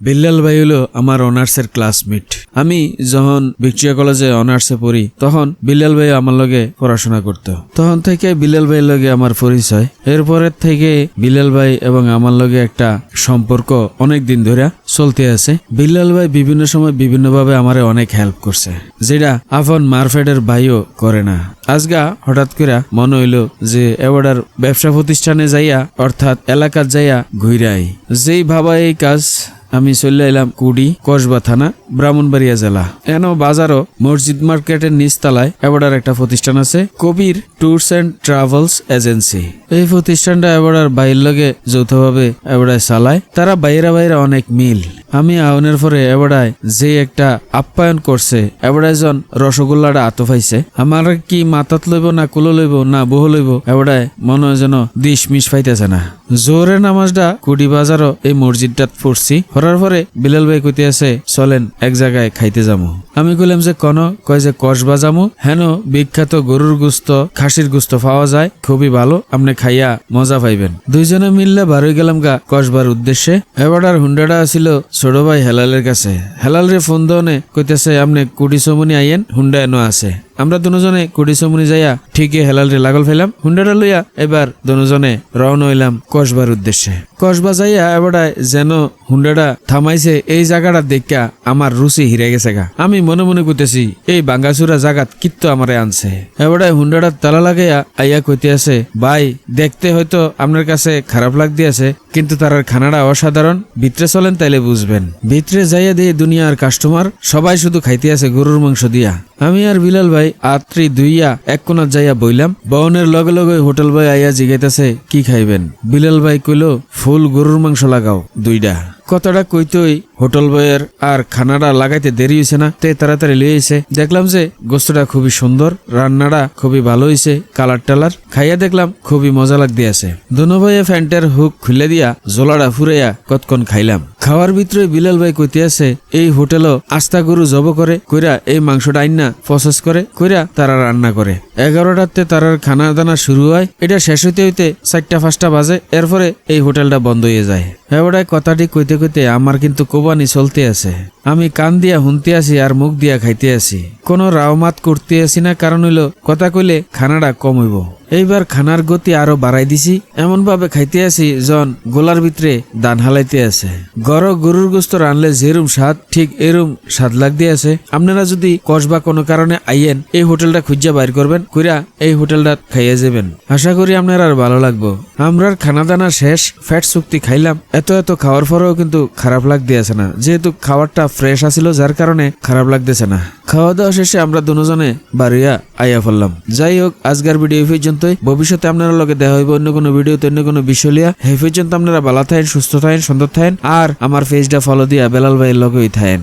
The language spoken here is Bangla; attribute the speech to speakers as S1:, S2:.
S1: বিল্লাল ভাই হলো আমার অনার্সের ক্লাসমেট আমি যখন ভিক্টোরিয়া কলেজে অনার্সে পড়ি, তখন বিল্লাল ভাই আমার লগে পড়াশোনা করতো। তখন থেকে বিল্লাল ভাইয়ের লগে আমার পরিচয়। এরপরের থেকে বিল্লাল ভাই এবং আমার লগে একটা সম্পর্ক অনেক দিন ধরে চলতে আছে। বিল্লাল ভাই বিভিন্ন সময় বিভিন্নভাবে আমারে অনেক হেল্প করছে, যেটা আফন মারফেডের ভাইও করে না। আজগা হঠাৎ করে মনে হইল যে এবারের ব্যবসা প্রতিষ্ঠানে যাইয়া, অর্থাৎ এলাকার যাইয়া ঘুরাই যেই ভাবা এই কাজ আমি চলে এলাম কুড়ি, কসবা থানা, ব্রাহ্মণবাড়িয়া জেলা। এন বাজারও মসজিদ মার্কেটের নিচতলায় এবার একটা প্রতিষ্ঠান আছে, Kabir tours and travels agency. এই প্রতিষ্ঠানটা এবার বাইর লগে যৌথভাবে এবারায় চালায়, তারা বাইরা বাইরা অনেক মিল। আমি আউনের পরে এবারায় যে একটা আপ্যায়ন করছে এবারায় জন রসগোল্লাটা আতো পাইছে। আমার কি মাথাত লইব না কুলো লইব না বহু লইব এবারায় মনে হয় যেন দিশ মিশ পাইতেছে না। জোরে নামাজটা কুড়ি বাজারও এই মসজিদটাত পড়ছি পড়ার পরে বিলাল ভাই কইতে আছে, চলেন, এক জায়গায় খাইতে যাব আমি কইলাম যে, কোন? কয় যে কসবা যামু হেন বিখ্যাত গরুর গুস্ত, খাসির গুস্ত পাওয়া যায়, খুবই ভালো, আপনি খাইয়া মজা পাইবেন। দুইজনে মিললে বারোই গেলাম গা কসবার উদ্দেশ্যে। এবারটার হুন্ডাটা ছিল ছোট ভাই হেলালের কাছে। হেলাল রে ফোন দনে কইতেছে, আপনি কুড়ি সমনি আইয়েন হুন্ডা এনো আছে। আমরা দুজনে কুড়ি সমনি যাইয়া ঠিকই হেলাল রে লাগল ফেলাম। হুন্ডাটা লইয়া এবার দুজনে রওনা হইলাম কসবার উদ্দেশ্যে। কসবা যাইয়া এবারটায় যেন হুন্ডাটা থামাইছে, এই জায়গাটা দেখা আমার রুচি হিরে গেছে গা। আমি মনে মনে কইতেছি, এই বাঙ্গাসুরা জাগাত কিত্ত আমারে আনছে। এবারটায় হুন্ডাটা তালা লাগাইয়া আইয়া কইতে আছে ভাই, দেখতে হয়তো আপনার কাছে খারাপ লাগ আছে, কিন্তু তার খানাটা অসাধারণ, ভিতরে চলেন তাইলে বুঝবেন। ভিতরে যাইয়া দিয়ে দুনিয়ার কাস্টমার সবাই শুধু খাইতে আছে গরুর মাংস দিয়া। আমি আর বিলাল ভাই আত্রি দুইয়া এক কোনা যাইয়া বইলাম। বহনের লগে লগে হোটেল ভাই আইয়া জিগাইতেছে, কি খাইবেন? বিলাল ভাই কইল, ফুল গরুর মাংস লাগাও দুইটা কথাটা কইতই হোটেল বয়ের আর খানাটা লাগাইতে দেরি হয়েছে না। তে তাড়াতাড়ি লিয়ে এসে দেখলাম যে গোস্তটা খুবই সুন্দর, রান্নাটা খুবই ভালো হয়েছে কালার টালার। খাইয়া দেখলাম খুবই মজা লাগ দিয়েছে দুনো ভাইয়ে ফ্যান্টের হুক খুলে দিয়া জোলাটা ফুরাইয়া কতক্ষণ খাইলাম। খাওয়ার ভিতরে বিলাল ভাই কইতে আছে, এই হোটেলও আস্তা গরু জব করে, কইরা এই মাংসটা আইনা প্রসেস করে, কইরা তারা রান্না করে। এগারোটাতে তারার খানা দানা শুরু হয়। এটা শেষ হইতে হইতে চারটা পাঁচটা বাজে, এরপরে এই হোটেলটা বন্ধ হয়ে যায়। এবারে কথাটি কইতে কইতে আমার কিন্তু কোবানি চলতে আছে। আমি কান দিয়া হুনতে আসি আর মুখ দিয়া খাইতে আসি কোনো রাওমাত করতে আসি না, কারণ হইল, কথা কইলে খানাটা কম হইব। এইবার খানার গতি আরও বাড়াই দিছি। এমন ভাবে খাইতে আছি জন গোলার ভিতরে দান হালাইতে আছে। গর গরুর গোস্ত রানলে যেরুম স্বাদ, ঠিক এরুম স্বাদ লাগ দিয়ে আছে। আপনারা যদি কসবা কোনো কারণে আইয়েন, এই হোটেলটা খুঁজা বাইর করবেন, কইরা এই হোটেলটা খাইয়ে যাবেন। আশা করি আপনার আর ভালো লাগবো। আমরার খানা দানা শেষ, ফ্যাট চুক্তি খাইলাম। এত এত খাওয়ার পরেও কিন্তু খারাপ লাগ দিয়েছে না। যেহেতু খাবারটা ফ্রেশ আসিল যার কারণে খারাপ লাগতেছে না। খাওয়া দাওয়া শেষে আমরা দুজনে বাড়িয়া আইয়া ফেললাম। যাই হোক আজকের ভিডিও এই পর্যন্তই। ভবিষ্যতে আপনারা লগে দেখা হইব অন্য কোনো ভিডিওতে, অন্য কোনো বিষয় লিয়া। এই পর্যন্ত আপনারা ভালো থাকেন, সুস্থ থাকেন, সুন্দর থাকেন। আর আমার ফেসটা ফলো দিয়া বেলাল ভাইয়ের লগেই থাকেন।